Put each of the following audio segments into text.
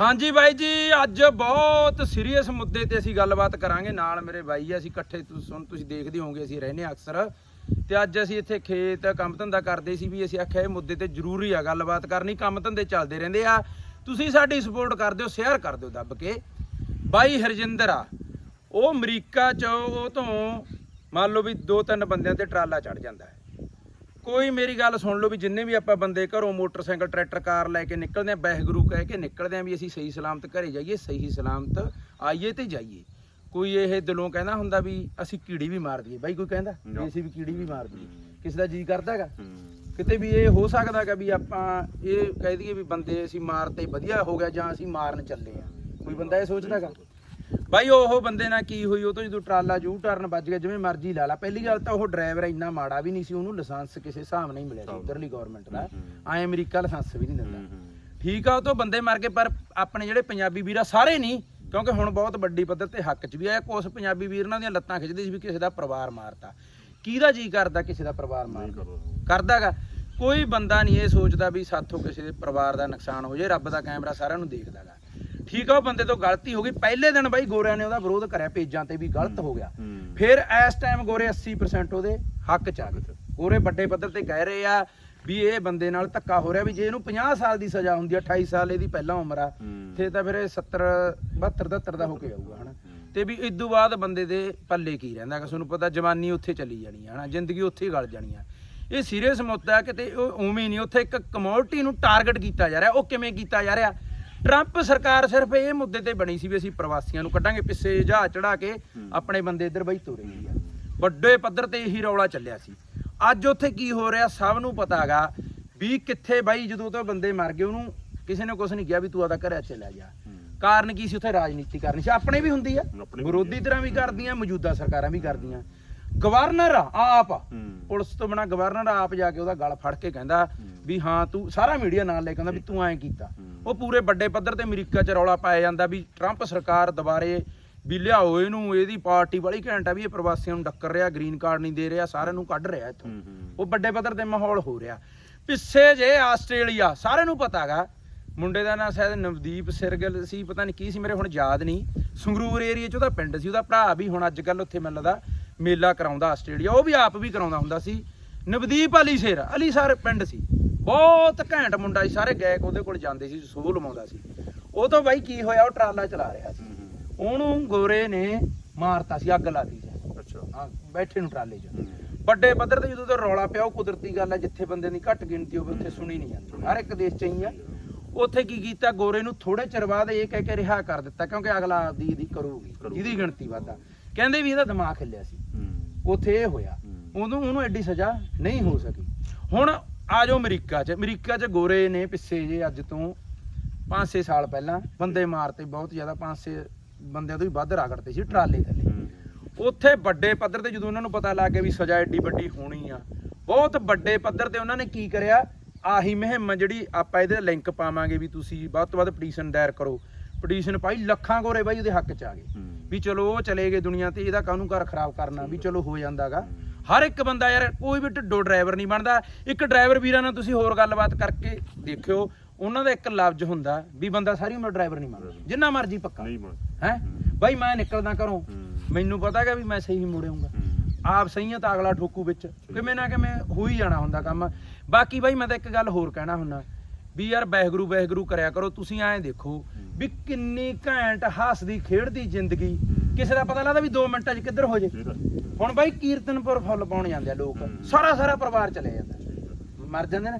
ਹਾਂਜੀ ਬਾਈ ਜੀ, ਅੱਜ ਬਹੁਤ ਸੀਰੀਅਸ ਮੁੱਦੇ ਤੇ ਅਸੀਂ ਗੱਲਬਾਤ ਕਰਾਂਗੇ। ਨਾਲ ਮੇਰੇ ਬਾਈ ਆ, ਅਸੀਂ ਇਕੱਠੇ ਤੁਸੀਂ ਤੁਸੀਂ ਦੇਖਦੇ ਹੋਵੋਗੇ, ਅਸੀਂ ਰਹਿੰਦੇ ਹਾਂ ਅਕਸਰ। ਤੇ ਅੱਜ ਅਸੀਂ ਇੱਥੇ ਖੇਤ ਕੰਮ ਧੰਦਾ ਕਰਦੇ ਸੀ ਵੀ ਅਸੀਂ ਆਖਿਆ ਇਹ ਮੁੱਦੇ ਤੇ ਜ਼ਰੂਰੀ ਆ ਗੱਲਬਾਤ ਕਰਨੀ, ਕੰਮ ਧੰਦੇ ਚੱਲਦੇ ਰਹਿੰਦੇ ਆ। ਤੁਸੀਂ ਸਾਡੀ ਸਪੋਰਟ ਕਰ ਦਿਓ ਸ਼ੇਅਰ ਕਰ ਦਿਓ ਦੱਬ ਕੇ। ਬਾਈ ਹਰਜਿੰਦਰ ਆ, ਉਹ ਅਮਰੀਕਾ ਚ, ਉਹ ਤੋਂ ਮੰਨ ਲਓ ਵੀ ਦੋ ਤਿੰਨ ਬੰਦਿਆਂ ਤੇ ਟਰਾਲਾ ਚੜ ਜਾਂਦਾ ਹੈ। ਕੋਈ ਮੇਰੀ ਗੱਲ ਸੁਣ ਲਓ ਵੀ ਜਿੰਨੇ ਵੀ ਆਪਾਂ ਬੰਦੇ ਘਰੋਂ ਮੋਟਰਸਾਈਕਲ ਟਰੈਕਟਰ ਕਾਰ ਲੈ ਕੇ ਨਿਕਲਦੇ ਆ ਬਹਿਗੁਰੂ ਕਹਿ ਕੇ ਨਿਕਲਦੇ ਆ ਵੀ ਅਸੀਂ ਸਹੀ ਸਲਾਮਤ ਘਰੇ ਜਾਈਏ ਸਹੀ ਸਲਾਮਤ ਆਈਏ ਤੇ ਜਾਈਏ। ਕੋਈ ਇਹ ਦਿਲੋਂ ਕਹਿੰਦਾ ਹੁੰਦਾ ਵੀ ਅਸੀਂ ਕੀੜੀ ਵੀ ਮਾਰ ਦਈਏ। ਬਾਈ ਕੋਈ ਕਹਿੰਦਾ ਵੀ ਅਸੀਂ ਵੀ ਕੀੜੀ ਵੀ ਮਾਰ ਦਈਏ। ਕਿਸੇ ਦਾ ਜੀ ਕਰਦਾ ਹੈਗਾ? ਕਿਤੇ ਵੀ ਇਹ ਹੋ ਸਕਦਾ ਹੈਗਾ ਵੀ ਆਪਾਂ ਇਹ ਕਹਿ ਦਈਏ ਵੀ ਬੰਦੇ ਅਸੀਂ ਮਾਰਤੇ ਵਧੀਆ ਹੋ ਗਿਆ ਜਾਂ ਅਸੀਂ ਮਾਰਨ ਚੱਲੇ ਆ ਕੋਈ ਬੰਦਾ ਇਹ ਸੋਚਦਾ ਹੈਗਾ? ਬਾਈ ਉਹ ਬੰਦੇ ਨਾਲ ਕੀ ਹੋਈ ਉਹ ਤੋਂ ਜਦੋਂ ਟਰਾਲਾ ਜੂ ਟਰਨ ਵੱਜ ਗਿਆ ਜਿਵੇਂ ਮਰਜ਼ੀ ਲਾ ਲਾ। ਪਹਿਲੀ ਗੱਲ ਤਾਂ ਉਹ ਡਰਾਈਵਰ ਇੰਨਾ ਮਾੜਾ ਵੀ ਨਹੀਂ ਸੀ ਉਹਨੂੰ ਲਾਇਸੈਂਸ ਕਿਸੇ ਹਿਸਾਬ ਨਹੀਂ ਮਿਲਿਆ ਸੀ ਉਧਰਲੀ ਗਵਰਨਮੈਂਟ ਦਾ। ਆਏ ਅਮਰੀਕਾ ਲਾਇਸੈਂਸ ਵੀ ਨਹੀਂ ਦਿੰਦਾ। ਠੀਕ ਆ ਉਹ ਤੋਂ ਬੰਦੇ ਮਰ ਗਏ ਪਰ ਆਪਣੇ ਜਿਹੜੇ ਪੰਜਾਬੀ ਵੀਰ ਸਾਰੇ ਨਹੀਂ ਕਿਉਂਕਿ ਹੁਣ ਬਹੁਤ ਵੱਡੀ ਪੱਧਰ ਤੇ ਹੱਕ 'ਚ ਵੀ ਆਇਆ। ਕੁਛ ਪੰਜਾਬੀ ਵੀਰ ਉਹਨਾਂ ਦੀਆਂ ਲੱਤਾਂ ਖਿੱਚਦੇ ਸੀ ਵੀ ਕਿਸੇ ਦਾ ਪਰਿਵਾਰ ਮਾਰਤਾ। ਕਿਹਦਾ ਜੀ ਕਰਦਾ ਕਿਸੇ ਦਾ ਪਰਿਵਾਰ ਮਾਰ ਕਰਦਾਗਾ। ਕੋਈ ਬੰਦਾ ਨਹੀਂ ਇਹ ਸੋਚਦਾ ਵੀ ਸਾਥੋਂ ਕਿਸੇ ਦੇ ਪਰਿਵਾਰ ਦਾ ਨੁਕਸਾਨ ਹੋ ਜਾਏ ਰੱਬ ਦਾ ਕੈਮਰਾ ਸਾਰਿਆਂ ਨੂੰ ਦੇਖਦਾਗਾ। ਠੀਕ ਆ ਉਹ ਬੰਦੇ ਤੋਂ ਗਲਤੀ ਹੋ ਗਈ। ਪਹਿਲੇ ਦਿਨ ਬਾਈ ਗੋਰਿਆਂ ਨੇ ਉਹਦਾ ਵਿਰੋਧ ਕਰਿਆ ਪੇਜਾਂ ਤੇ ਵੀ ਗਲਤ ਹੋ ਗਿਆ। ਫਿਰ ਇਸ ਟਾਈਮ ਗੋਰੇ 80% ਉਹਦੇ ਹੱਕ ਚ ਆ ਗਏ। ਗੋਰੇ ਵੱਡੇ ਪੱਧਰ ਤੇ ਕਹਿ ਰਹੇ ਆ ਵੀ ਇਹ ਬੰਦੇ ਨਾਲ ਧੱਕਾ ਹੋ ਰਿਹਾ ਵੀ ਜੇ ਇਹਨੂੰ 50 ਸਾਲ ਦੀ ਸਜ਼ਾ ਹੁੰਦੀ ਆ 28 ਸਾਲ ਇਹਦੀ ਪਹਿਲਾਂ ਉਮਰ ਆ ਤੇ ਤਾਂ ਫਿਰ ਇਹ 70 72 73 ਦਾ ਹੋ ਕੇ ਆਊਗਾ ਹਨਾ? ਤੇ ਵੀ ਇਦੋਂ ਬਾਅਦ ਬੰਦੇ ਦੇ ਪੱਲੇ ਕੀ ਰਹਿੰਦਾ ਕਿ ਤੁਹਾਨੂੰ ਪਤਾ ਜਵਾਨੀ ਉੱਥੇ ਚਲੀ ਜਾਣੀ ਆ ਹਨਾ? ਜ਼ਿੰਦਗੀ ਉੱਥੇ ਹੀ ਗਲ ਜਾਣੀ ਆ। ਇਹ ਸੀਰੀਅਸ ਮੁੱਦਾ ਹੈ ਕਿਤੇ ਉਹ ਉਵੇਂ ਹੀ ਨਹੀਂ ਉੱਥੇ ਇੱਕ ਕਮੋਡਿਟੀ ਨੂੰ ਟਾਰਗੇਟ ਕੀਤਾ ਜਾ ਰਿਹਾ। ਉਹ ਕਿਵੇਂ ਕੀਤਾ ਜਾ ਰਿਹਾ? ਟਰੰਪ ਸਰਕਾਰ ਸਿਰਫ ਇਹ ਮੁੱਦੇ ਤੇ ਬਣੀ ਸੀ ਵੀ ਅਸੀਂ ਪ੍ਰਵਾਸੀਆਂ ਨੂੰ ਕੱਢਾਂਗੇ ਪਿੱਛੇ ਜਹਾਜ਼ ਚੜਾ ਕੇ ਆਪਣੇ ਬੰਦੇ ਇੱਧਰ ਬਈ ਤੁਰੇ ਗਈ ਆ। ਵੱਡੇ ਪੱਧਰ ਤੇ ਇਹੀ ਰੌਲਾ ਚੱਲਿਆ ਸੀ। ਅੱਜ ਉੱਥੇ ਕੀ ਹੋ ਰਿਹਾ ਸਭ ਨੂੰ ਪਤਾ ਹੈਗਾ ਵੀ ਕਿੱਥੇ ਬਾਈ ਜਦੋਂ ਤੋਂ ਬੰਦੇ ਮਰ ਗਏ ਉਹਨੂੰ ਕਿਸੇ ਨੇ ਕੁਝ ਨਹੀਂ ਕਿਹਾ ਵੀ ਤੂੰ ਆਦਾ ਘਰੇ ਚਲੇ ਜਾ। ਕਾਰਨ ਕੀ ਸੀ? ਉੱਥੇ ਰਾਜਨੀਤੀ ਕਰਨੀ ਸੀ। ਆਪਣੇ ਵੀ ਹੁੰਦੀ ਆ। ਵਿਰੋਧੀ ਤਰ੍ਹਾਂ ਵੀ ਕਰਦੀਆਂ ਮੌਜੂਦਾ ਸਰਕਾਰਾਂ ਵੀ ਕਰਦੀਆਂ। ਗਵਰਨਰ ਆ ਆਪ ਪੁਲਿਸ ਤੋਂ ਬਿਨਾ ਗਵਰਨਰ ਆਪ ਜਾ ਕੇ ਉਹਦਾ ਗਲ ਫੜ ਕੇ ਕਹਿੰਦਾ ਵੀ ਹਾਂ ਤੂੰ ਸਾਰਾ ਮੀਡੀਆ ਨਾਲ ਲੈ ਕੇ ਕਹਿੰਦਾ ਵੀ ਤੂੰ ਐਂ ਕੀਤਾ। ਉਹ ਪੂਰੇ ਵੱਡੇ ਪੱਧਰ ਤੇ ਅਮਰੀਕਾ 'ਚ ਰੌਲਾ ਪਾਇਆ ਜਾਂਦਾ ਵੀ ਟਰੰਪ ਸਰਕਾਰ ਦੁਬਾਰੇ ਵੀ ਲਿਆਓ ਇਹਨੂੰ ਇਹਦੀ ਪਾਰਟੀ ਵਾਲੀ ਘੰਟਾ ਵੀ ਇਹ ਪ੍ਰਵਾਸੀਆਂ ਨੂੰ ਡੱਕਰ ਰਿਹਾ ਗ੍ਰੀਨ ਕਾਰਡ ਨਹੀਂ ਦੇ ਰਿਹਾ ਸਾਰਿਆਂ ਨੂੰ ਕੱਢ ਰਿਹਾ ਇੱਥੋਂ। ਉਹ ਵੱਡੇ ਪੱਧਰ ਤੇ ਮਾਹੌਲ ਹੋ ਰਿਹਾ। ਪਿੱਛੇ ਜੇ ਆਸਟ੍ਰੇਲੀਆ ਸਾਰਿਆਂ ਨੂੰ ਪਤਾਗਾ ਮੁੰਡੇ ਦਾ ਨਾਂ ਸ਼ਾਇਦ ਨਵਦੀਪ ਸਿਰਗਲ ਸੀ ਪਤਾ ਨਹੀਂ ਕੀ ਸੀ ਮੇਰੇ ਹੁਣ ਯਾਦ ਨਹੀਂ। ਸੰਗਰੂਰ ਏਰੀਆ 'ਚ ਉਹਦਾ ਪਿੰਡ ਸੀ ਉਹਦਾ ਭਰਾ ਵੀ ਹੁਣ ਅੱਜ ਕੱਲ ਉੱਥੇ ਮੈਨੂੰ ਲੱਗਦਾ ਮੇਲਾ ਕਰਾਉਂਦਾ ਆਸਟ੍ਰੇਲੀਆ ਉਹ ਵੀ ਆਪ ਵੀ ਕਰਾਉਂਦਾ ਹੁੰਦਾ ਸੀ। ਨਵਦੀਪ ਅਲੀ ਸ਼ੇਰ ਅਲੀ ਸਰ ਪਿੰਡ ਸੀ। ਬਹੁਤ ਘੈਂਟ ਮੁੰਡਾ ਸੀ ਸਾਰੇ ਗਾਇਕ ਉਹਦੇ ਕੋਲ ਜਾਂਦੇ ਸੀ ਸੋਹ ਲਵਾਉਂਦਾ ਸੀ। ਉਹ ਤੋਂ ਬਾਈ ਕੀ ਹੋਇਆ ਉਹ ਟਰਾਲਾ ਚਲਾ ਰਿਹਾ ਸੀ। ਉਹਨੂੰ ਗੋਰੇ ਨੇ ਮਾਰਤਾ ਸੀ ਅੱਗ ਲਾਤੀ ਸੀ। ਅੱਛਾ। ਹਾਂ ਬੈਠੇ ਨੂੰ ਟਰਾਲੇ 'ਚ। ਵੱਡੇ ਪੱਧਰ ਤੇ ਜਦੋਂ ਤੇ ਰੌਲਾ ਪਿਆ ਉਹ ਕੁਦਰਤੀ ਗੱਲ ਹੈ ਜਿੱਥੇ ਬੰਦੇ ਦੀ ਘੱਟ ਗਿਣਤੀ ਹੋਵੇ ਉੱਥੇ ਸੁਣੀ ਨਹੀਂ ਜਾਂਦੀ। ਹਰ ਇੱਕ ਦੇਸ਼ 'ਚ ਹੀ ਆ। ਉੱਥੇ ਕੀ ਕੀਤਾ ਗੋਰੇ ਨੂੰ ਥੋੜੇ ਚਿਰ ਬਾਅਦ ਇਹ ਕਹਿ ਕੇ ਰਿਹਾ ਕਰ ਦਿੱਤਾ ਕਿਉਂਕਿ ਅਗਲਾ ਆਪਦੀ ਇਹਦੀ ਕਰੂਗੀ। ਜਿਹਦੀ ਗਿਣਤੀ ਵਾਧਾ ਕਹਿੰਦੇ ਵੀ ਇਹਦਾ ਦਿਮਾਗ ਹਿੱਲਿਆ ਸੀ। ਉੱਥੇ ਇਹ ਹੋਇਆ। ਉਦੋਂ ਉਹਨੂੰ ਐਡੀ ਸਜ਼ਾ ਨਹੀਂ ਹੋ ਸਕੀ। ਹੁਣ ਆ ਜਾਓ ਅਮਰੀਕਾ 'ਚ। ਅਮਰੀਕਾ 'ਚ ਗੋਰੇ ਨੇ ਪਿੱਛੇ ਜੇ ਅੱਜ ਤੋਂ 5-6 ਸਾਲ ਪਹਿਲਾਂ ਬੰਦੇ ਮਾਰਤੇ ਬਹੁਤ ਜ਼ਿਆਦਾ 5-6 ਬੰਦਿਆਂ ਤੋਂ ਵੀ ਵੱਧ ਰਗੜਤੇ ਸੀ ਟਰਾਲੇ ਥੱਲੇ ਉੱਥੇ ਵੱਡੇ ਪੱਧਰ ਤੇ ਜਦੋਂ ਉਹਨਾਂ ਨੂੰ ਪਤਾ ਲੱਗ ਗਿਆ ਵੀ ਸਜ਼ਾ ਐਡੀ ਵੱਡੀ ਹੋਣੀ ਆ ਬਹੁਤ ਵੱਡੇ ਪੱਧਰ ਤੇ ਉਹਨਾਂ ਨੇ ਕੀ ਕਰਿਆ? ਆਹੀ ਮੁਹਿੰਮ ਜਿਹੜੀ ਆਪਾਂ ਇਹਦੇ ਲਿੰਕ ਪਾਵਾਂਗੇ ਵੀ ਤੁਸੀਂ ਵੱਧ ਤੋਂ ਵੱਧ ਪਟੀਸ਼ਨ ਦਾਇਰ ਕਰੋ। ਪਟੀਸ਼ਨ ਪਾਈ ਲੱਖਾਂ ਗੋਰੇ ਬਾਈ ਉਹਦੇ ਹੱਕ ਚ ਆ ਗਏ। ਵੀ ਚਲੋ ਉਹ ਚਲੇ ਗਏ ਦੁਨੀਆ ਤੇ ਇਹਦਾ ਕਾਹਨੂੰ ਘਰ ਖਰਾਬ ਕਰਨਾ? ਵੀ ਚਲੋ ਹੋ ਜਾਂਦਾਗਾ। ਹਰ ਇੱਕ ਬੰਦਾ ਯਾਰ ਕੋਈ ਵੀ ਢਿੱਡੋ ਡਰਾਈਵਰ ਨਹੀਂ ਬਣਦਾ। ਇੱਕ ਡਰਾਈਵਰ ਵੀਰਾਂ ਨਾਲ ਤੁਸੀਂ ਹੋਰ ਗੱਲਬਾਤ ਕਰਕੇ ਦੇਖਿਓ ਉਹਨਾਂ ਦਾ ਇੱਕ ਲਫ਼ਜ਼ ਹੁੰਦਾ ਵੀ ਬੰਦਾ ਸਾਰੀ ਉਮਰ ਡਰਾਈਵਰ ਨਹੀਂ ਬਣਦਾ ਜਿੰਨਾ ਮਰਜ਼ੀ ਪੱਕਾ। ਨਹੀਂ ਮਾਰ ਹੈ? ਬਾਈ ਮੈਂ ਨਿਕਲਦਾ ਘਰੋਂ। ਮੈਨੂੰ ਪਤਾ ਹੈਗਾ ਵੀ ਮੈਂ ਸਹੀ ਮੁੜਿਆਉਂਗਾ ਆਪ ਸਹੀ ਆ ਤਾਂ ਅਗਲਾ ਠੋਕੂ ਵਿੱਚ। ਕਿਵੇਂ ਨਾ ਕਿਵੇਂ ਹੋ ਹੀ ਜਾਣਾ ਹੁੰਦਾ ਕੰਮ। ਬਾਕੀ ਬਾਈ ਮੈਂ ਤਾਂ ਇੱਕ ਗੱਲ ਹੋਰ ਕਹਿਣਾ ਹੁੰਦਾ ਵੀ ਯਾਰ ਬਹਿਗਰੂ ਬਹਿਗਰੂ ਕਰਿਆ ਕਰੋ। ਤੁਸੀਂ ਐਂ ਦੇਖੋ ਵੀ ਕਿੰਨੀ ਘੈਂਟ ਹੱਸਦੀ ਖੇਡਦੀ ਜ਼ਿੰਦਗੀ ਕਿਸੇ ਦਾ ਪਤਾ ਲੱਗਦਾ ਵੀ 2 ਮਿੰਟਾਂ 'ਚ ਕਿੱਧਰ ਹੋ ਜੇ। ਹੁਣ ਬਾਈ ਕੀਰਤਨਪੁਰ ਫੁੱਲ ਪਾਉਣ ਜਾਂਦੇ ਆ ਲੋਕ। ਸਾਰਾ ਸਾਰਾ ਪਰਿਵਾਰ ਚਲੇ ਜਾਂਦਾ। ਮਰ ਜਾਂਦੇ ਨੇ।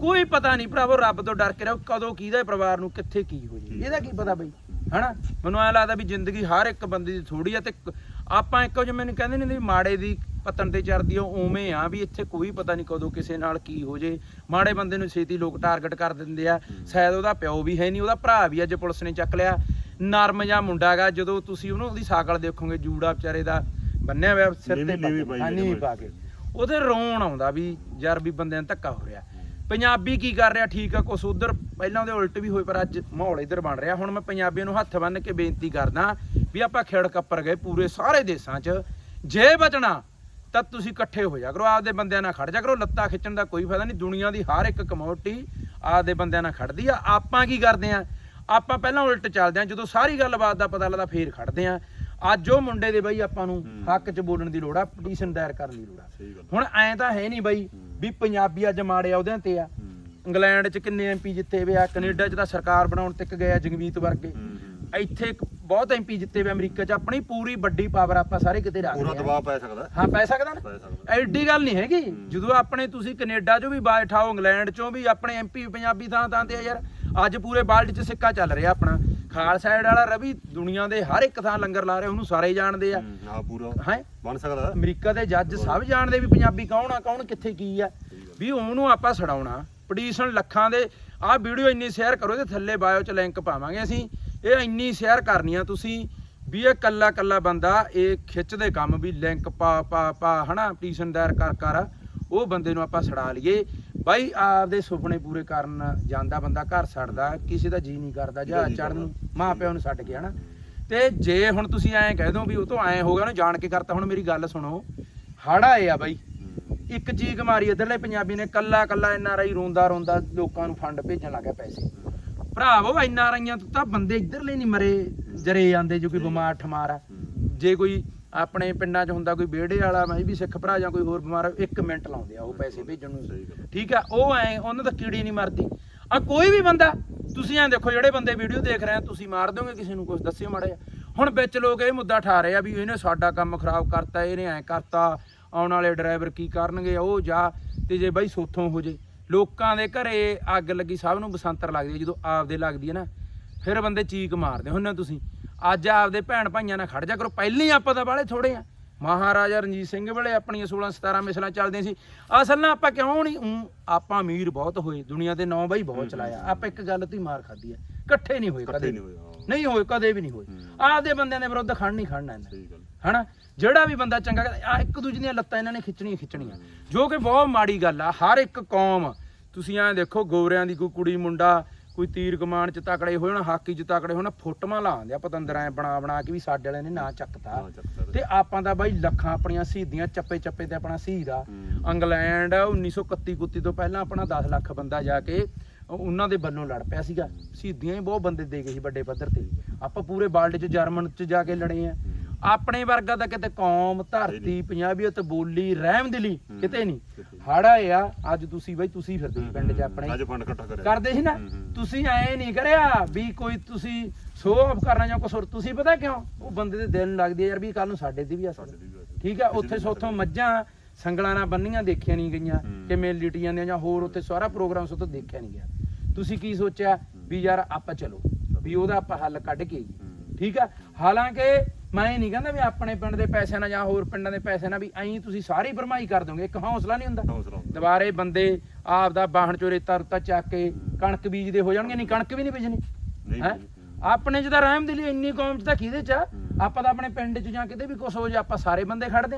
ਕੋਈ ਪਤਾ ਨਹੀਂ ਭਰਾਵੋ ਰੱਬ ਤੋਂ ਡਰ ਕੇ ਰਹੋ ਕਦੋਂ ਕਿਹਦੇ ਪਰਿਵਾਰ ਨੂੰ ਕਿੱਥੇ ਕੀ ਹੋ ਜੇ। ਇਹਦਾ ਕੀ ਪਤਾ ਬਈ? ਹਨਾ? ਮੈਨੂੰ ਐ ਲੱਗਦਾ ਵੀ ਜ਼ਿੰਦਗੀ ਹਰ ਇੱਕ ਬੰਦੇ ਦੀ ਥੋੜੀ ਆ ਤੇ ਆਪਾਂ ਇੱਕੋ ਜਿਵੇਂ ਮੈਨੂੰ ਕਹਿੰਦੇ ਨੇ ਵੀ ਮਾੜੇ ਦੀ ਪਤਨ ਤੇ ਚੜਦੀ ਆ ਉਵੇਂ ਆ ਵੀ ਇੱਥੇ ਕੋਈ ਪਤਾ ਨਹੀਂ ਕਦੋਂ ਕਿਸੇ ਨਾਲ ਕੀ ਹੋ ਜੇ। ਮਾੜੇ ਬੰਦੇ ਨੂੰ ਛੇਤੀ ਲੋਕ ਟਾਰਗੇਟ ਕਰ ਦਿੰਦੇ ਆ। ਸ਼ਾਇਦ ਉਹਦਾ ਪਿਓ ਵੀ ਹੈ ਨਹੀਂ ਉਹਦਾ ਭਰਾ ਵੀ ਅੱਜ ਪੁਲਿਸ ਨੇ ਚੱਕ ਲਿਆ। ਨਰਮ ਜਿਹਾ ਮੁੰਡਾ ਗਾ ਜਦੋਂ ਤੁਸੀਂ ਉਹਨੂੰ ਉਹਦੀ ਸਾਕਲ ਦੇਖੋਗੇ ਜੂੜਾ ਵਿਚਾਰੇ ਦਾ ਬੰਨਿਆ ਹੋਇਆ ਸਿਰ ਤੇ ਨੀਵੀਂ- ਨੀਵੀਂ ਪਾਈ ਹਾਂ, ਹੋਈ ਨੀਵੀਂ ਹੈ। ਪਾ ਕੇ। ਉਹਦੇ ਰੋਣ ਆਉਂਦਾ ਵੀ ਯਾਰ ਵੀ ਬੰਦਿਆਂ ਨੂੰ ਧੱਕਾ ਹੋ ਰਿਹਾ। ਪੰਜਾਬੀ ਕੀ ਕਰ ਰਿਹਾ? ਠੀਕ ਆ ਕੁਛ ਉਧਰ ਪਹਿਲਾਂ ਉਹਦੇ ਉਲਟ ਵੀ ਹੋਏ ਪਰ ਅੱਜ ਮਾਹੌਲ ਇਧਰ ਬਣ ਰਿਹਾ। ਹੁਣ ਮੈਂ ਪੰਜਾਬੀਆਂ ਨੂੰ ਹੱਥ ਬੰਨ ਕੇ ਬੇਨਤੀ ਕਰਦਾ ਵੀ ਆਪਾਂ ਖੇੜ ਕੱਪਰ ਗਏ ਪੂਰੇ ਸਾਰੇ ਦੇਸ਼ਾਂ 'ਚ। ਜੇ ਬਚਣਾ ਤਾਂ ਤੁਸੀਂ ਇਕੱਠੇ ਹੋ ਜਾ ਕਰੋ ਆਪਦੇ ਬੰਦਿਆਂ ਨਾਲ ਖੜ ਜਾ ਕਰੋ। ਲੱਤਾਂ ਖਿੱਚਣ ਦਾ ਕੋਈ ਫਾਇਦਾ ਨਹੀਂ ਦੁਨੀਆ ਦੀ ਹਰ ਇੱਕ ਕਮੋਡਿਟੀ ਆਪਦੇ ਬੰਦਿਆਂ ਨਾਲ ਖੜਦੀ ਆ। ਆਪਾਂ ਕੀ ਕਰਦੇ ਆ? ਆਪਾਂ ਪਹਿਲਾਂ ਉਲਟ ਚੱਲਦੇ ਆ ਜਦੋਂ ਸਾਰੀ ਗੱਲਬਾਤ ਦਾ ਪਤਾ ਲੱਗਦਾ ਫੇਰ ਖੜਦੇ ਆ ਅੱਜ ਉਹ ਮੁੰਡੇ ਦੇ ਬਈ ਆਪਾਂ ਨੂੰ ਹੱਕ 'ਚ ਬੋਲਣ ਦੀ ਲੋੜ ਆ ਪਟੀਸ਼ਨ ਦਾਇਰ ਕਰਨ ਦੀ ਲੋੜ ਆ। ਹੁਣ ਐਂ ਤਾਂ ਹੈ ਨਹੀਂ ਬਈ ਵੀ ਪੰਜਾਬੀ ਅੱਜ ਮਾੜੇ ਉਹਦਿਆਂ ਤੇ ਆ। ਇੰਗਲੈਂਡ 'ਚ ਕਿੰਨੇ ਐਮਪੀ ਜਿੱਤੇ ਵੇ ਆ ਕੈਨੇਡਾ 'ਚ ਤਾਂ ਸਰਕਾਰ ਬਣਾਉਣ ਤੱਕ ਗਏ ਆ ਜਗਮੀਤ ਵਰਗੇ। ਇੱਥੇ ਇੱਕ ਬਹੁਤ ਐਮਪੀ ਜਿੱਤੇ ਵੇ ਅਮਰੀਕਾ 'ਚ ਆਪਣੀ ਪੂਰੀ ਵੱਡੀ ਪਾਵਰ ਆਪਾਂ ਸਾਰੇ ਕਿਤੇ ਰੱਖ ਪੂਰਾ ਦਬਾਅ ਪੈ ਸਕਦਾ। ਹਾਂ ਪੈ ਸਕਦਾ ਨਾ। ਐਡੀ ਗੱਲ ਨਹੀਂ ਹੈਗੀ। ਜਦੋਂ ਆਪਣੇ ਤੁਸੀਂ ਕੈਨੇਡਾ 'ਚੋਂ ਵੀ ਬਾਜ ਠਾਓ ਇੰਗਲੈਂਡ 'ਚੋਂ ਵੀ ਆਪਣੇ ਐਮਪੀ ਪੰਜਾਬੀ ਥਾਂ ਥਾਂ ਤੇ ਆ ਯਾਰ। ਅੱਜ ਪੂਰੇ ਵਰਲਡ 'ਚ ਸਿੱਕਾ ਚੱਲ ਰਿਹਾ ਆਪਣਾ। ਖਾਲਸਾ ਸਾਈਡ ਵਾਲਾ ਰਵੀ ਦੁਨੀਆ ਦੇ ਹਰ ਇੱਕ ਥਾਂ ਲੰਗਰ ਲਾ ਰਿਹਾ ਉਹਨੂੰ ਸਾਰੇ ਜਾਣਦੇ ਆ। ਹੂੰ, ਹਾਂ ਪੂਰਾ ਹੈ? ਬਣ ਸਕਦਾ? ਅਮਰੀਕਾ ਦੇ ਜੱਜ ਸਭ ਜਾਣਦੇ ਵੀ ਪੰਜਾਬੀ ਕੌਣ ਆ ਕੌਣ ਕਿੱਥੇ ਕੀ ਆ। ਵੀ ਉਹਨੂੰ ਆਪਾਂ ਛਡਾਉਣਾ ਪਟੀਸ਼ਨ ਲੱਖਾਂ ਦੇ ਆਹ ਵੀਡੀਓ ਇੰਨੀ ਸ਼ੇਅਰ ਕਰੋ ਇਹਦੇ ਥੱਲੇ ਬਾਇਓ 'ਚ ਲਿੰਕ ਪਾਵਾਂਗੇ ਅਸੀਂ। ਇਹ ਇੰਨੀ ਸ਼ੇਅਰ ਕਰਨੀ ਆ ਤੁਸੀਂ ਵੀ ਇਹ ਕੱਲਾ ਕੱਲਾ ਬੰਦਾ ਇਹ ਖਿੱਚਦੇ ਕੰਮ ਵੀ ਲਿੰਕ ਪਾ ਪਾ ਪਾ ਹਨਾ ਪਟੀਸ਼ਨ ਦਾਇਰ ਕਰ ਕਰ ਉਹ ਬੰਦੇ ਨੂੰ ਆਪਾਂ ਛਡਾ ਲਈਏ। ਬਾਈ ਆਪਦੇ ਸੁਪਨੇ ਪੂਰੇ ਕਰਨ ਜਾਂਦਾ ਬੰਦਾ ਘਰ ਛੱਡਦਾ ਕਿਸੇ ਦਾ ਜੀ ਨਹੀਂ ਕਰਦਾ ਜਾਂ ਚੜਨ ਨੂੰ ਕਰਦਾ। ਮਾਂ ਪਿਓ ਨੂੰ ਛੱਡ ਕੇ ਹਨਾ? ਤੇ ਜੇ ਹੁਣ ਤੁਸੀਂ ਐਂ ਕਹਿ ਦੋ ਵੀ ਉਹ ਤੋਂ ਐਂ ਹੋ ਗਿਆ ਉਹਨੂੰ ਜਾਣ ਕੇ ਕਰਤਾ ਹੁਣ ਮੇਰੀ ਗੱਲ ਸੁਣੋ। ਹਾੜਾ ਇਹ ਆ ਬਾਈ। ਇੱਕ ਚੀਕ ਮਾਰੀ ਇਧਰਲੇ ਪੰਜਾਬੀ ਨੇ ਕੱਲਾ ਕੱਲਾ ਐਨ ਆਰ ਆਈ ਰੋਂਦਾ ਰੋਂਦਾ ਲੋਕਾਂ ਨੂੰ ਫੰਡ ਭੇਜਣ ਲੱਗਾ ਪੈਸੇ। ਭਰਾਵੋ ਐਨ ਆਰ ਆਈਆਂ ਤੋਂ ਤਾਂ ਬੰਦੇ ਇਧਰਲੇ ਨਹੀਂ ਮਰੇ ਜਰੇ ਜਾਂਦੇ ਜੋ ਕੋਈ ਬਿਮਾਰ ਠਮਾਰ ਆ। ਜੇ ਕੋਈ ਆਪਣੇ ਪਿੰਡਾਂ 'ਚ ਹੁੰਦਾ ਕੋਈ ਵਿਹੜੇ ਵਾਲਾ ਮੈਂ ਵੀ ਸਿੱਖ ਭਰਾ ਜਾਂ ਕੋਈ ਹੋਰ ਬਿਮਾਰ ਇੱਕ ਮਿੰਟ ਲਾਉਂਦੇ ਆ ਉਹ ਪੈਸੇ ਭੇਜਣ ਨੂੰ। ਠੀਕ ਆ ਉਹ ਐ ਉਹਨਾਂ ਦਾ ਕੀੜੀ ਨਹੀਂ ਮਰਦੀ। ਆ ਕੋਈ ਵੀ ਬੰਦਾ ਤੁਸੀਂ ਐਂ ਦੇਖੋ ਜਿਹੜੇ ਬੰਦੇ ਵੀਡੀਓ ਦੇਖ ਰਹੇ ਆ ਤੁਸੀਂ ਮਾਰ ਦੋਗੇ ਕਿਸੇ ਨੂੰ ਕੁਝ ਦੱਸਿਓ ਮਾੜਾ ਜਿਹਾ। ਹੁਣ ਵਿੱਚ ਲੋਕ ਇਹ ਮੁੱਦਾ ਠਾ ਰਹੇ ਆ ਵੀ ਇਹਨੇ ਸਾਡਾ ਕੰਮ ਖਰਾਬ ਕਰਤਾ ਇਹਨੇ ਐ ਕਰਤਾ ਆਉਣ ਵਾਲੇ ਡਰਾਈਵਰ ਕੀ ਕਰਨਗੇ ਉਹ ਜਾ ਤੇ ਜੇ ਬਾਈ ਸੋਥੋਂ ਹੋ ਜੇ। ਲੋਕਾਂ ਦੇ ਘਰੇ ਅੱਗ ਲੱਗੀ ਸਭ ਨੂੰ ਬਸੰਤਰ ਲੱਗਦੀ ਜਦੋਂ ਆਪਦੇ ਲੱਗਦੀ ਹੈ ਨਾ ਫਿਰ ਬੰਦੇ ਚੀਕ ਮਾਰਦੇ ਹੁੰਦੇ ਹੋ ਤੁਸੀਂ। ਅੱਜ ਆਪਦੇ ਭੈਣ ਭਾਈਆਂ ਨਾਲ ਖੜ ਜਾ ਕਰੋ। ਪਹਿਲਾਂ ਹੀ ਆਪਾਂ ਤਾਂ ਬਾਲੇ ਥੋੜੇ ਆ। ਮਹਾਰਾਜਾ ਰਣਜੀਤ ਸਿੰਘ ਵੇਲੇ ਆਪਣੀਆਂ 16 17 ਮਿਸਲਾਂ ਚੱਲਦੀਆਂ ਸੀ। ਅਸਲ ਨਾਲ ਆਪਾਂ ਕਿਉਂ ਨਹੀਂ? ਆਪਾਂ ਅਮੀਰ ਬਹੁਤ ਹੋਏ। ਦੁਨੀਆ ਦੇ ਨੌ ਬਾਈ ਬਹੁਤ ਚਲਾਇਆ। ਆਪਾਂ ਇੱਕ ਗੱਲ ਤੋਂ ਹੀ ਮਾਰ ਖਾਦੀ ਆ। ਇਕੱਠੇ ਨਹੀਂ ਹੋਏ ਕਦੇ। ਨਹੀਂ ਹੋਏ ਕਦੇ ਵੀ ਨਹੀਂ ਹੋਏ। ਆਪਦੇ ਬੰਦਿਆਂ ਦੇ ਵਿਰੁੱਧ ਖੜ ਨਹੀਂ ਖੜਨਾ ਇਹਨਾਂ ਹਨਾ? ਜਿਹੜਾ ਵੀ ਬੰਦਾ ਚੰਗਾ ਆ ਇੱਕ ਦੂਜੇ ਦੀਆਂ ਲੱਤਾਂ ਇਹਨਾਂ ਨੇ ਖਿੱਚਣੀਆਂ ਖਿੱਚਣੀਆਂ। ਜੋ ਕਿ ਬਹੁਤ ਮਾੜੀ ਗੱਲ ਆ। ਹਰ ਇੱਕ ਕੌਮ ਤੁਸੀਂ ਐਂ ਦੇਖੋ ਗੋਰਿਆਂ ਦੀ ਕੋਈ ਕੁੜੀ ਮੁੰਡਾ ਕੋਈ ਤੀਰ ਕਮਾਨ ਚ ਤਕੜੇ ਹੋਏ ਹੋਣ ਹਾਕੀ ਚ ਤਕੜੇ ਹੋਣ ਫੋਟੋਆਂ ਲਾਉਂਦੇ ਆ ਪਤੰਦਰ ਐ ਬਣਾ ਬਣਾ ਕੇ ਵੀ ਸਾਡੇ ਵਾਲਿਆਂ ਨੇ ਨਾਂ ਚੱਕਤਾ। ਤੇ ਆਪਾਂ ਦਾ ਬਾਈ ਲੱਖਾਂ ਆਪਣੀਆਂ ਸ਼ਹੀਦੀਆਂ ਚੱਪੇ ਚੱਪੇ ਤੇ ਆਪਣਾ ਸ਼ਹੀਦ ਆ। ਇੰਗਲੈਂਡ 1931 ਕੁੱਤੀ ਤੋਂ ਪਹਿਲਾਂ ਆਪਣਾ 10 ਲੱਖ ਬੰਦਾ ਜਾ ਕੇ ਉਹਨਾਂ ਦੇ ਵੱਲੋਂ ਲੜ ਪਿਆ ਸੀਗਾ। ਸ਼ਹੀਦੀਆਂ ਹੀ ਬਹੁਤ ਬੰਦੇ ਦੇ ਗਏ ਸੀ ਵੱਡੇ ਪੱਧਰ ਤੇ। ਆਪਾਂ ਪੂਰੇ ਵਰਲਡ 'ਚ ਜਰਮਨ 'ਚ ਜਾ ਕੇ ਲੜੇ ਆ। ਆਪਣੇ ਵਰਗਾ ਤਾਂ ਕਿਤੇ ਕੌਮ ਧਰਤੀ ਪੰਜਾਬੀਅਤ ਬੋਲੀ ਰਹਿਮਦਿਲੀ ਕਿਤੇ ਨਹੀਂ। ਹਾੜਾ ਆ ਅੱਜ ਤੁਸੀਂ ਬਾਈ ਤੁਸੀਂ ਫਿਰਦੇ ਪਿੰਡ 'ਚ ਆਪਣੇ। ਅੱਜ ਫੰਡ ਇਕੱਠਾ ਕਰਿਆ। ਕਰਦੇ ਸੀ ਨਾ। ਤੁਸੀਂ ਐ ਨਹੀਂ ਕਰਿਆ ਵੀ ਕੋਈ ਤੁਸੀਂ ਸ਼ੋਅ ਆਫ ਕਰਨਾ ਜਾਂ ਕੁਛ ਹੋਰ ਤੁਸੀਂ ਪਤਾ ਕਿਉਂ? ਉਹ ਬੰਦੇ ਦੇ ਦਿਲ ਨੂੰ ਲੱਗਦੀ ਹੈ ਯਾਰ ਵੀ ਕੱਲ ਨੂੰ ਸਾਡੇ ਤੇ ਵੀ ਆ ਸਾਡੇ ਸਕਦਾ ਦੀ ਵੀ ਆ। ਠੀਕ ਆ ਉੱਥੇ ਸੋਥੋਂ ਮੱਝਾਂ ਸੰਗਲਾਂ ਨਾਲ ਬੰਨੀਆਂ ਦੇਖੀਆਂ ਨਹੀਂ ਗਈਆਂ ਹੂੰ। ਕਿਵੇਂ ਲਿਟੀ ਜਾਂਦੀਆਂ ਜਾਂ ਹੋਰ ਉੱਥੇ ਸਾਰਾ ਪ੍ਰੋਗਰਾਮ ਸੋਥੋਂ ਦੇਖਿਆ ਨਹੀਂ ਗਿਆ। ਤੁਸੀਂ ਕੀ ਸੋਚਿਆ ਵੀ ਯਾਰ ਆਪਾਂ ਚਲੋ ਵੀ ਉਹਦਾ ਆਪਾਂ ਹੱਲ ਕੱਢ ਕੇ ਹੂੰ। ਠੀਕ ਆ? ਹਾਲਾਂਕਿ ਮੈਂ ਇਹ ਨਹੀਂ ਕਹਿੰਦਾ ਵੀ ਆਪਣੇ ਪਿੰਡ ਦੇ ਪੈਸਿਆਂ ਨਾਲ ਜਾਂ ਹੋਰ ਪਿੰਡਾਂ ਦੇ ਪੈਸਿਆਂ ਨਾਲ ਵੀ ਐਂ ਤੁਸੀਂ ਸਾਰੀ ਭਰਮਾਈ ਕਰ ਦੋਗੇ ਇੱਕ ਹੌਸਲਾ ਨਹੀਂ ਹੁੰਦਾ। ਦੁਬਾਰੇ ਬੰਦੇ ਆਪ ਦਾ ਬਾਹਣ ਚੋਂ ਰੇਤਾ ਰੁੱਤਾ ਚੱਕ ਕੇ ਕਣਕ ਬੀਜਦੇ ਹੋ ਜਾਣਗੇ ਨਹੀਂ ਕਣਕ ਵੀ ਨਹੀਂ ਬੀਜਣੀ। ਹੈਂ? ਆਪਣੇ ਚ ਤਾਂ ਰਹਿਮ ਦਿਲੀ ਇੰਨੀ ਕੌਮ ਚ ਤਾਂ ਕਿਹਦੇ ਚ। ਆਪਾਂ ਤਾਂ ਆਪਣੇ ਪਿੰਡ ਚ ਜਾਂ ਕਿਤੇ ਵੀ ਕੁਛ ਹੋ ਜਾ ਆਪਾਂ ਸਾਰੇ ਬੰਦੇ ਖੜਦੇ।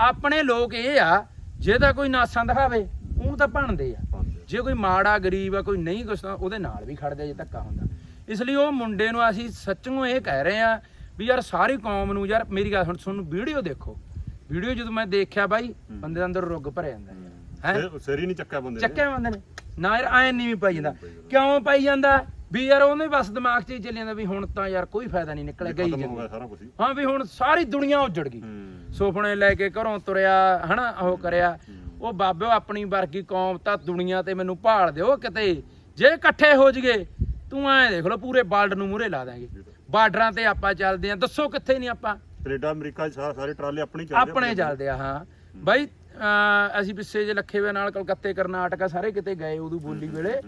ਆਪਣੇ ਲੋਕ ਇਹ ਆ ਜੇ ਤਾਂ ਕੋਈ ਨਾਸਾਂ ਦਿਖਾਵੇ ਉਹਨੂੰ ਤਾਂ ਭਣਦੇ ਆ। ਜੇ ਕੋਈ ਮਾੜਾ ਗਰੀਬ ਆ ਕੋਈ ਨਹੀਂ ਕੁਛ ਤਾਂ ਉਹਦੇ ਨਾਲ ਵੀ ਖੜਦੇ ਜੇ ਧੱਕਾ ਹੁੰਦਾ। ਇਸ ਲਈ ਉਹ ਮੁੰਡੇ ਨੂੰ ਅਸੀਂ ਸੱਚੋਂ ਇਹ ਕਹਿ ਰਹੇ ਆ ਵੀ ਯਾਰ ਸਾਰੀ ਕੌਮ ਨੂੰ ਯਾਰ ਮੇਰੀ ਗੱਲ ਹੁਣ ਤੁਹਾਨੂੰ ਵੀਡੀਓ ਦੇਖੋ। ਵੀਡੀਓ ਜਦੋਂ ਮੈਂ ਦੇਖਿਆ ਬਾਈ ਬੰਦੇ ਦੇ ਅੰਦਰ ਰੁੱਗ ਭਰਿਆ ਜਾਂਦਾ। ਹੈ। ਸਿਰ ਹੀ ਨਹੀਂ ਚੱਕਿਆ ਬੰਦੇ ਨੇ। ਚੱਕਿਆ ਬੰਦੇ ਨੇ। ਨਾ ਯਾਰ ਐ ਨਹੀਂ ਵੀ ਪਾਈ ਜਾਂਦਾ। ਕਿਉਂ ਪਾਈ ਜਾਂਦਾ? ਵੀ ਯਾਰ ਉਹਨੇ ਬਸ ਦਿਮਾਗ 'ਚ ਹੀ ਚੱਲੀ ਜਾਂਦਾ ਵੀ ਹੁਣ ਤਾਂ ਯਾਰ ਕੋਈ ਫਾਇਦਾ ਨਹੀਂ ਨਿਕਲਿਆ ਗਈ ਖਤਮ ਹੋ ਗਿਆ ਜਾਂਦੀ ਸਾਰਾ ਕੁਝ ਹੀ। ਹਾਂ ਵੀ ਹੁਣ ਸਾਰੀ ਦੁਨੀਆ ਉੱਜੜ ਗਈ। ਹੂੰ। ਸੁਪਨੇ ਲੈ ਕੇ ਘਰੋਂ ਤੁਰਿਆ ਹਨਾ ਉਹ ਕਰਿਆ। ਉਹ ਬਾਬਿਓ ਆਪਣੀ ਵਰਗੀ ਕੌਮ ਤਾਂ ਦੁਨੀਆ ਤੇ ਮੈਨੂੰ ਭਾਲ ਦਿਓ ਕਿਤੇ। ਜੇ ਇਕੱਠੇ ਹੋ ਜਗੇ ਤੂੰ ਐ ਦੇਖ ਲਓ ਪੂਰੇ ਬਾਲਡ ਨੂੰ ਮੂਹਰੇ ਲਾ ਦਾਂਗੇ ਬਾਰਡਰਾਂ ਤੇ ਆਪਾਂ ਚੱਲਦੇ ਆਂ। ਦੱਸੋ ਕਿੱਥੇ ਨਹੀਂ ਆਪਾਂ? ਕੈਨੇਡਾ ਅਮਰੀਕਾ 'ਚ ਸਾ- ਸਾਰੇ ਟਰਾਲੇ ਆਪਣੇ ਹੀ ਚੱਲਦੇ ਆ। ਆਪਣੇ ਚੱਲਦੇ ਆ ਹਾਂ। ਬਾਈ ਅਸੀਂ ਪਿੱਛੇ ਜੇ ਲੱਖੇ ਵੇ ਨਾਲ ਕਲਕੱਤੇ ਕਰਨਾਟਕਾ ਸਾਰੇ ਕਿਤੇ ਗਏ ਉਦੋਂ ਬੋਲੀ ਵੇਲੇ।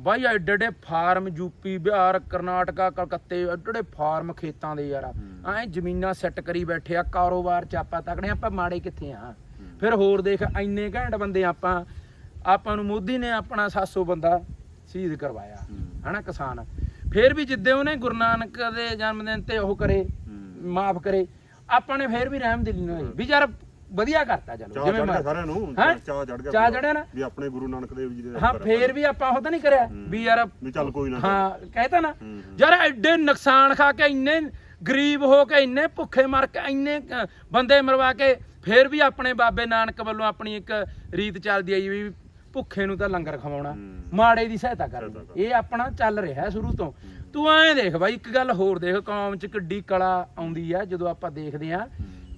ਬਾਈ ਐਡੇ ਐਡੇ ਫਾਰਮ ਯੂਪੀ ਬਿਹਾਰ ਕਰਨਾਟਕਾ ਕਲਕੱਤੇ ਐਡੇ ਐਡੇ ਫਾਰਮ ਖੇਤਾਂ ਦੇ ਯਾਰ। ਐ ਜ਼ਮੀਨਾਂ ਸੈੱਟ ਕਰੀ ਬੈਠੇ ਆ ਕਾਰੋਬਾਰ ਚ ਆਪਾਂ ਤਕੜੇ ਆਪਾਂ ਮਾੜੇ ਕਿੱਥੇ ਆ? ਫਿਰ ਹੋਰ ਦੇਖ ਇੰਨੇ ਘੈਂਟ ਬੰਦੇ ਆਪਾਂ ਆਪਾਂ ਨੂੰ ਮੋਦੀ ਨੇ ਆਪਣਾ 700 ਬੰਦਾ ਸ਼ਹੀਦ ਕਰਵਾਇਆ। ਹਨਾ ਕਿਸਾਨ? ਫਿਰ ਵੀ ਜਿੱਦੇ ਉਹਨੇ ਗੁਰੂ ਨਾਨਕ ਦੇ ਜਨਮ ਦਿਨ ਤੇ ਉਹ ਕਰੇ। ਮਾਫ ਕਰੇ ਆਪਾਂ ਨੇ ਫਿਰ ਵੀ ਰਹਿਮ ਦਿਲ ਨਹੀਂ ਹੋਈ। ਵੀ ਯਾਰ ਵਧੀਆ ਕਰਤਾ ਚਲੋ ਚਾਹ ਜਿਵੇਂ ਚੜ ਗਿਆ। ਸਾਰਿਆਂ ਨੂੰ ਹੈਂ? ਚਾਹ ਚੜ ਗਿਆ ਚਾਅ ਪੂਰਾ। ਚੜਿਆ ਨਾ? ਵੀ ਆਪਣੇ ਗੁਰੂ ਨਾਨਕ ਦੇਵ ਜੀ ਦੇ ਹਾਂ ਉੱਪਰ ਫੇਰ ਵੀ ਆਪਾਂ ਉਹ ਤਾਂ ਨਹੀਂ ਕਰਿਆ ਵੀ ਯਾਰ ਵੀ ਚੱਲ ਕੋਈ ਨਾ ਹਾਂ ਕਹਿਤਾ ਨਾ ਹੂੰ, ਹੂੰ। ਯਾਰ ਐਡੇ ਨੁਕਸਾਨ ਖਾ ਕੇ ਇੰਨੇ ਗਰੀਬ ਹੋ ਕੇ ਇੰਨੇ ਭੁੱਖੇ ਮਰ ਕੇ ਇੰਨੇ ਬੰਦੇ ਮਰਵਾ ਕੇ ਫੇਰ ਵੀ ਆਪਣੇ ਬਾਬੇ ਨਾਨਕ ਵੱਲੋਂ ਆਪਣੀ ਇੱਕ ਰੀਤ ਚੱਲਦੀ ਆਈ ਵੀ ਭੁੱਖੇ ਨੂੰ ਤਾਂ ਲੰਗਰ ਖਵਾਉਣਾ ਹੂੰ। ਮਾੜੇ ਦੀ ਸਹਾਇਤਾ ਸਹਾਇਤਾ ਕਰਨੀ। ਇਹ ਆਪਣਾ ਚੱਲ ਰਿਹਾ ਸ਼ੁਰੂ ਤੋਂ ਤੂੰ ਐਂ ਦੇਖ ਬਾਈ ਇੱਕ ਗੱਲ ਹੋਰ ਦੇਖ ਕੌਮ ਚ ਕਿੱਡੀ ਕਲਾ ਆਉਂਦੀ ਆ ਜਦੋਂ ਆਪਾਂ ਦੇਖਦੇ ਆ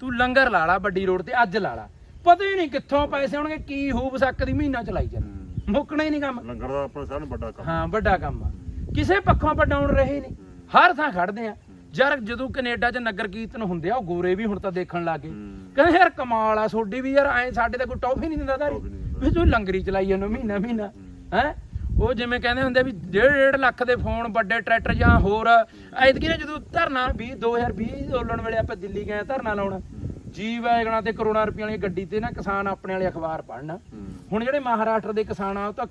ਤੂੰ ਲੰਗਰ ਲਾ ਲਾ ਵੱਡੀ ਰੋਡ ਤੇ ਅੱਜ ਲਾ ਲਾ। ਪਤਾ ਹੀ ਨਹੀਂ ਕਿੱਥੋਂ ਪੈਸੇ ਆਉਣਗੇ ਕੀ ਹੋ ਵਸਕ ਦੀ ਮਹੀਨਾ ਚਲਾਈ ਚੱਲ ਮੁੱਕਣਾ ਹੀ ਨਹੀਂ ਕੰਮ। ਲੰਗਰ ਦਾ ਆਪਣਾ ਸਾਰਿਆਂ ਨੂੰ ਵੱਡਾ ਕੰਮ। ਹਾਂ ਵੱਡਾ ਕੰਮ ਆ। ਕਿਸੇ ਪੱਖੋਂ ਡਾਊਨ ਰਹੇ ਨਹੀਂ। ਹਰ ਥਾਂ ਖੜਦੇ ਆ। ਯਾਰ ਜਦੋਂ ਕੈਨੇਡਾ 'ਚ ਨਗਰ ਕੀਰਤਨ ਹੁੰਦੇ ਆ ਉਹ ਗੋਰੇ ਵੀ ਹੁਣ ਤਾਂ ਦੇਖਣ ਲੱਗੇ। ਹੂੰ। ਕਹਿੰਦੇ ਯਾਰ ਕਮਾਲ ਆ ਸੋਡੀ ਵੀ ਯਾਰ ਐ ਸਾਡੇ ਤਾਂ ਕੋਈ ਟੌਫੀ ਨਹੀਂ ਦਿੰਦਾ ਦਿੰਦਾ। ਵੀ ਤੂੰ ਲੰਗਰੀ ਚਲਾਈ ਜਾਂਦਾ ਮਹੀਨਾ ਮਹੀਨਾ ਹੈ? ਉਹ ਜਿਵੇਂ ਕਹਿੰਦੇ ਹੁੰਦੇ ਵੀ 1.5 ਲੱਖ ਦੇ ਫੋਨ ਵੱਡੇ ਟਰੈਕਟਰ ਜਾਂ ਹੋਰ ਐਤਕੀ ਨਾ ਜਦੋਂ ਧਰਨਾ 20 2020 ਦੋਲਣ ਵੇਲੇ ਆਪਾਂ ਦਿੱਲੀ ਗਏ ਧਰਨਾ ਲਾਉਣ ਜੀ ਵੈਗਣਾ ਤੇ ਕਰੋੜਾਂ ਰੁਪਈਆਂ ਵਾਲੀ ਗੱਡੀ ਤੇ ਨਾ ਕਿਸਾਨ ਆਪਣੇ ਵਾਲੇ ਅਖਬਾਰ ਪੜ੍ਹਨ ਹੂੰ। ਹੁਣ ਜਿਹੜੇ ਮਹਾਰਾਸ਼ਟਰ ਦੇ ਕਿਸਾਨ ਆ ਉਹ ਤਾਂ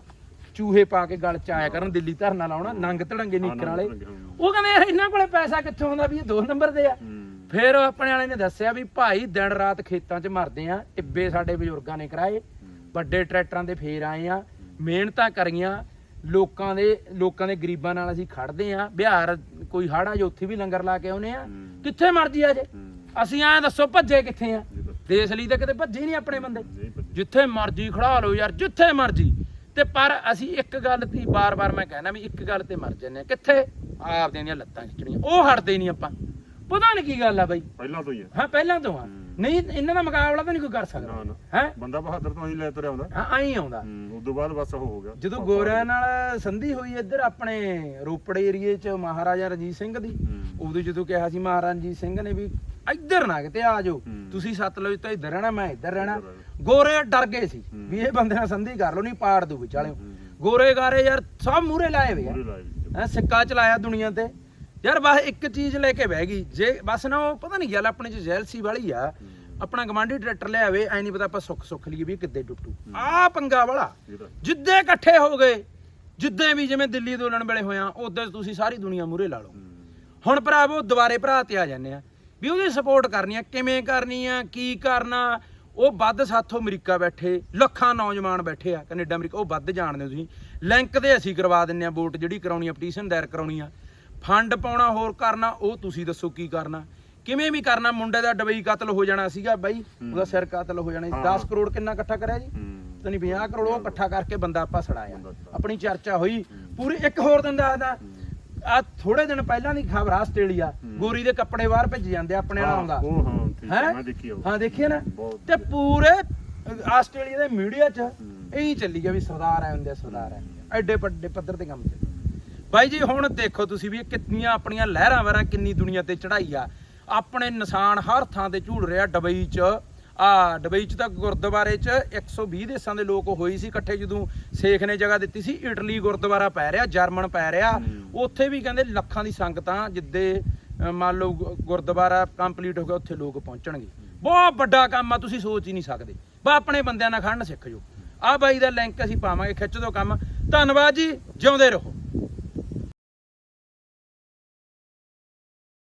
ਚੂਹੇ ਪਾ ਕੇ ਗਲ ਚ ਆਇਆ ਕਰਨ ਦਿੱਲੀ ਧਰਨਾ ਲਾਉਣਾ ਨੰਗ ਧੜੰਗੇ ਨੀਕਣ ਵਾਲੇ। ਉਹ ਕਹਿੰਦੇ ਯਾਰ ਇਹਨਾਂ ਕੋਲੇ ਪੈਸਾ ਕਿੱਥੋਂ ਆਉਂਦਾ ਵੀ ਇਹ ਦੋ ਨੰਬਰ ਦੇ ਆ। ਫਿਰ ਆਪਣੇ ਵਾਲੇ ਨੇ ਦੱਸਿਆ ਵੀ ਭਾਈ ਦਿਨ ਰਾਤ ਖੇਤਾਂ 'ਚ ਮਰਦੇ ਆ ਟਿੱਬੇ ਸਾਡੇ ਬਜ਼ੁਰਗਾਂ ਨੇ ਕਰਾਏ ਵੱਡੇ ਟਰੈਕਟਰਾਂ ਦੇ ਫੇਰ ਆਏ ਆ ਮਿਹਨਤਾਂ ਕਰੀਆਂ ਲੋਕਾਂ ਦੇ ਲੋਕਾਂ ਦੇ ਗਰੀਬਾਂ ਨਾਲ ਅਸੀਂ ਖੜਦੇ ਆ ਬਿਹਾਰ ਕੋਈ ਹਾੜਾ ਜੋ ਉੱਥੇ ਵੀ ਲੰਗਰ ਲਾ ਕੇ ਆਉਨੇ ਆ। ਕਿੱਥੇ ਮਰਜ਼ੀ ਆ ਜੇ। ਅਸੀਂ ਐਂ ਦੱਸੋ ਭੱਜੇ ਕਿੱਥੇ ਆ? ਦੇਸ਼ ਲਈ ਤਾਂ ਕਿਤੇ ਭੱਜੇ ਨਹੀਂ ਆਪਣੇ ਬੰਦੇ। ਜਿੱਥੇ ਮਰਜ਼ੀ ਖੜਾ ਲਓ ਯਾਰ ਜਿੱਥੇ ਮਰਜ਼ੀ। ਤੇ ਪਰ ਅਸੀਂ ਇੱਕ ਗੱਲ ਤੇ ਬਾਰ-ਬਾਰ ਮੈਂ ਕਹਿਣਾ ਵੀ ਇੱਕ ਗੱਲ ਤੇ ਮਰ ਜੰਨੇ ਕਿੱਥੇ? ਆਪਦੇ ਦੀਆਂ ਲੱਤਾਂ ਖਿੱਚਣੀਆਂ। ਉਹ ਹਟਦੇ ਨਹੀਂ ਆਪਾਂ। ਪਤਾ ਨਹੀਂ ਕੀ ਗੱਲ ਆ ਬਾਈ। ਪਹਿਲਾਂ ਤੋਂ ਹੀ ਹੈ ਪਹਿਲਾਂ ਤੋਂ ਆ। ਨਹੀਂ ਇਹਨਾਂ ਦਾ ਮੁਕਾਬਲਾ ਤਾਂ ਨਹੀਂ ਕੋਈ ਕਰ ਸਕਦਾ ਨਾ ਹੈ ਬੰਦਾ ਬਹਾਦਰ ਤੋਂ ਹੀ ਲੈ ਤੁਰਿਆ ਹੁੰਦਾ ਹਾਂ ਆਈ ਆਉਂਦਾ ਹੂੰ ਉਦੋਂ ਬਾਅਦ ਬਸ ਉਹ ਹੋ ਗਿਆ ਜਦੋਂ ਗੋਰਿਆਂ ਨਾਲ ਸੰਧੀ ਹੋਈ ਇੱਧਰ ਆਪਣੇ ਰੋਪੜ ਏਰੀਏ 'ਚ ਮਹਾਰਾਜਾ ਰਣਜੀਤ ਸਿੰਘ ਦੀ ਹੂੰ। ਉਦੋਂ ਜਦੋਂ ਕਿਹਾ ਸੀ ਮਹਾਰਾਜਾ ਰਣਜੀਤ ਸਿੰਘ ਨੇ ਵੀ ਇੱਧਰ ਨਾ ਕਿਤੇ ਆ ਜਾਓ ਹੂੰ। ਤੁਸੀਂ ਸਤਲੁਜ ਤੋਂ ਇੱਧਰ ਰਹਿਣਾ ਮੈਂ ਇੱਧਰ ਰਹਿਣਾ ਇੱਧਰ। ਗੋਰੇ ਡਰ ਗਏ ਸੀ ਹੂੰ। ਵੀ ਇਹ ਬੰਦੇ ਨਾਲ ਸੰਧੀ ਕਰ ਲਓ ਨਹੀਂ ਪਾੜ ਦੂ ਵਿਚਾਲਿਓ ਹੂੰ। ਗੋਰੇ ਗਾਰੇ ਯਾਰ ਸਭ ਮੂਰੇ ਲਾਏ ਵੇ ਪੂਰੇ। ਹੈ ਸਿੱਕਾ ਚਲਾਇਆ ਦੁਨੀਆ ਤੇ ਯਾਰ ਬਸ ਇੱਕ ਚੀਜ਼ ਲੈ ਕੇ ਬਹਿ ਗਈ। ਜੇ ਬਸ ਨਾ ਉਹ ਪਤਾ ਨਹੀਂ ਗੱਲ ਆਪਣੇ ਚ ਜੈਲਸੀ ਵਾਲੀ ਆ। ਆਪਣਾ ਗਵਾਂਢੀ ਟਰੈਕਟਰ ਲਿਆਵੇ ਐ ਨਹੀਂ ਪਤਾ ਆਪਾਂ ਸੁੱਖ ਸੁੱਖ ਲਈਏ ਵੀ ਕਿੱਦੇ ਟੁੱਟੂ। ਆ ਪੰਗਾ ਵਾਲਾ। ਜਿੱਦੇ ਇਕੱਠੇ ਹੋ ਗਏ ਜਿੱਦੇ ਵੀ ਜਿਵੇਂ ਦਿੱਲੀ ਦੋਲਣ ਵੇਲੇ ਹੋਇਆ ਉਦੋਂ ਤੁਸੀਂ ਸਾਰੀ ਦੁਨੀਆ ਮੂਰੇ ਲਾ ਲਓ। ਹੁਣ ਭਰਾਵੋ ਦੁਬਾਰੇ ਭਰਾ ਤੇ ਆ ਜਾਂਦੇ ਆ। ਵੀ ਉਹਦੀ ਸਪੋਰਟ ਕਰਨੀ ਆ ਕਿਵੇਂ ਕਰਨੀ ਆ ਕੀ ਕਰਨਾ? ਉਹ ਵੱਧ ਸਾਥੋਂ ਅਮਰੀਕਾ ਬੈਠੇ ਲੱਖਾਂ ਨੌਜਵਾਨ ਬੈਠੇ ਆ ਕੈਨੇਡਾ ਅਮਰੀਕਾ ਉਹ ਵੱਧ ਜਾਣਦੇ ਤੁਸੀਂ। ਲਿੰਕ ਤੇ ਅਸੀਂ ਕਰਵਾ ਦਿੰਨੇ ਆ ਵੋਟ ਜਿਹੜੀ ਕਰਾਉਣੀ ਆ ਪਟੀਸ਼ਨ ਦਾਇਰ ਕਰਾਉਣੀ ਆ। ਫੰਡ ਪਾਉਣਾ ਹੋਰ ਕਰਨਾ ਉਹ ਤੁਸੀਂ ਦੱਸੋ ਕੀ ਕਰਨਾ। ਕਿਵੇਂ ਵੀ ਕਰਨਾ ਮੁੰਡੇ ਦਾ ਡਬਈ ਕਤਲ ਹੋ ਜਾਣਾ ਸੀਗਾ ਬਾਈ ਉਹਦਾ ਸਿਰ ਕਤਲ ਹੋ ਜਾਣਾ ਸੀ। ਹਾਂ। 10 ਕਰੋੜ ਕਿੰਨਾ ਇਕੱਠਾ ਕਰਿਆ ਜੀ? ਹੂੰ। ਤਾਂ ਨਹੀਂ 50 ਕਰੋੜ ਉਹ ਇਕੱਠਾ ਕਰਕੇ ਬੰਦਾ ਆਪਾਂ ਛੁਡਾਇਆ। ਆਪਣੀ ਚਰਚਾ ਹੋਈ। ਪੂਰੀ ਇੱਕ ਹੋਰ ਦਿਨ ਦੱਸਦਾ ਆ ਥੋੜੇ ਦਿਨ ਪਹਿਲਾਂ ਦੀ ਖਬਰ ਆ ਆਸਟ੍ਰੇਲੀਆ। ਗੋਰੀ ਦੇ ਕੱਪੜੇ ਬਾਹਰ ਭੇਜ ਜਾਂਦੇ ਆਪਣੇ ਨਾਲ ਆਉਂਦਾ ਉਹ ਹਾਂ ਠੀਕ ਹੈ? ਹੈਂ? ਮੈਂ ਦੇਖੀ ਉਹ। ਹਾਂ ਦੇਖਿਆ ਨਾ? ਤੇ ਪੂਰੇ ਆਸਟ੍ਰੇਲੀਆ ਦੇ ਮੀਡੀਆ 'ਚ ਇਹੀ ਚੱਲੀ ਗਿਆ ਵੀ ਸਰਦਾਰ ਆਏ ਹੁੰਦੇ ਸਰਦਾਰ ਆਏ। ਐਡੇ ਵੱਡੇ ਪੱਧਰ ਤੇ ਕੰਮ ਚੱਲ ਬਾਈ ਜੀ ਹੁਣ ਦੇਖੋ ਤੁਸੀਂ ਵੀ ਇਹ ਕਿੰਨੀਆਂ ਆਪਣੀਆਂ ਲਹਿਰਾਂ ਵਰਾਂ ਕਿੰਨੀ ਦੁਨੀਆ ਤੇ ਚੜਾਈ ਆ। ਆਪਣੇ ਨਿਸ਼ਾਨ ਹਰ ਥਾਂ ਤੇ ਝੂੜ ਰਿਹਾ ਡਬਈ 'ਚ। ਆ ਡਬਈ 'ਚ ਤਾਂ ਗੁਰਦੁਆਰੇ 'ਚ 120 ਦੇਸ਼ਾਂ ਦੇ ਲੋਕ ਹੋਈ ਸੀ ਇਕੱਠੇ ਜਦੋਂ ਸੇਖ ਨੇ ਜਗ੍ਹਾ ਦਿੱਤੀ ਸੀ। ਇਟਲੀ ਗੁਰਦੁਆਰਾ ਪੈ ਰਿਹਾ ਜਰਮਨ ਪੈ ਰਿਹਾ। ਉੱਥੇ ਵੀ ਕਹਿੰਦੇ ਲੱਖਾਂ ਦੀ ਸੰਗਤਾਂ ਜਿੱਦੇ ਮੰਨ ਲਓ ਗੁਰਦੁਆਰਾ ਕੰਪਲੀਟ ਹੋ ਗਿਆ ਉੱਥੇ ਲੋਕ ਪਹੁੰਚਣਗੇ। ਬਹੁਤ ਵੱਡਾ ਕੰਮ ਆ ਤੁਸੀਂ ਸੋਚ ਹੀ ਨਹੀਂ ਸਕਦੇ। ਬਾ ਆਪਣੇ ਬੰਦਿਆਂ ਨਾਲ ਖੜਨ ਸਿੱਖ ਜਾਓ। ਆ ਬਾਈ ਦਾ ਲਿੰਕ ਅਸੀਂ ਪਾਵਾਂਗੇ ਖਿੱਚ ਦਿਓ ਕੰਮ। ਧੰਨਵਾਦ ਜੀ ਜਿਉਂਦੇ ਰਹੋ।